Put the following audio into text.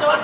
โดน